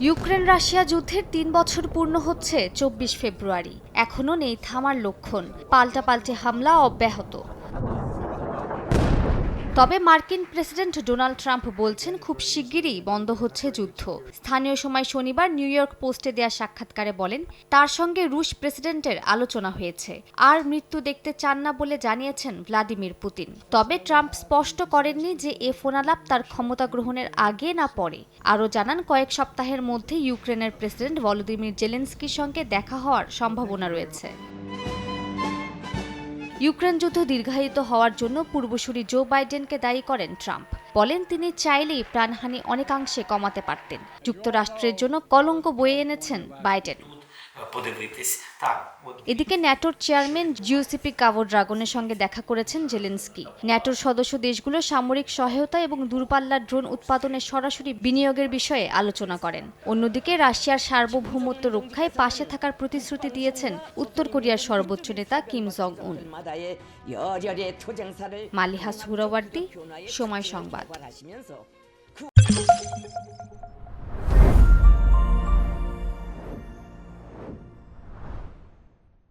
Ukraine Russia যুদ্ধের তিন বছর পূর্ণ হচ্ছে চব্বিশ ফেব্রুয়ারি। এখনও নেই থামার লক্ষণ। পাল্টা পাল্টে হামলা অব্যাহত। তবে মার্কিন প্রেসিডেন্ট ডোনাল্ড ট্রাম্প বলছেন খুব শিগগিরই বন্ধ হচ্ছে যুদ্ধ। স্থানীয় সময় শনিবার নিউ ইয়র্ক পোস্টে দেয়া সাক্ষাৎকারে বলেন, তার সঙ্গে রুশ প্রেসিডেন্টের আলোচনা হয়েছে। আর মৃত্যু দেখতে চান না বলে জানিয়েছেন ভ্লাদিমির পুতিন। তবে ট্রাম্প স্পষ্ট করেননি যে এ ফোনালাপ তার ক্ষমতা গ্রহণের আগে না পরে। আরও জানান, কয়েক সপ্তাহের মধ্যে ইউক্রেনের প্রেসিডেন্ট ভলোদিমির জেলেন্সকির সঙ্গে দেখা হওয়ার সম্ভাবনা রয়েছে। ইউক্রেন যুদ্ধ দীর্ঘায়িত হওয়ার জন্য পূর্বসূরি জো বাইডেনকে দায়ী করেন ট্রাম্প। বলেন তিনি চাইলেই প্রাণহানি অনেকাংশে কমাতে পারতেন। যুক্তরাষ্ট্রের জন্য কলঙ্ক বয়ে এনেছেন বাইডেন। এদিকে ন্যাটোর চেয়ারম্যান জিওসিপি কাভো ড্রাগনের সঙ্গে দেখা করেছেন জেলেন্সকি। ন্যাটোর সদস্য দেশগুলো সামরিক সহায়তা এবং দূরপাল্লার ড্রোন উৎপাদনে সরাসরি বিনিয়োগের বিষয়ে আলোচনা করেন। অন্যদিকে রাশিয়ার সার্বভৌমত্ব রক্ষায় পাশে থাকার প্রতিশ্রুতি দিয়েছেন উত্তর কোরিয়ার সর্বোচ্চ নেতা কিম জং উন মালিহা সুহরাওয়ার্দি, সময় সংবাদ।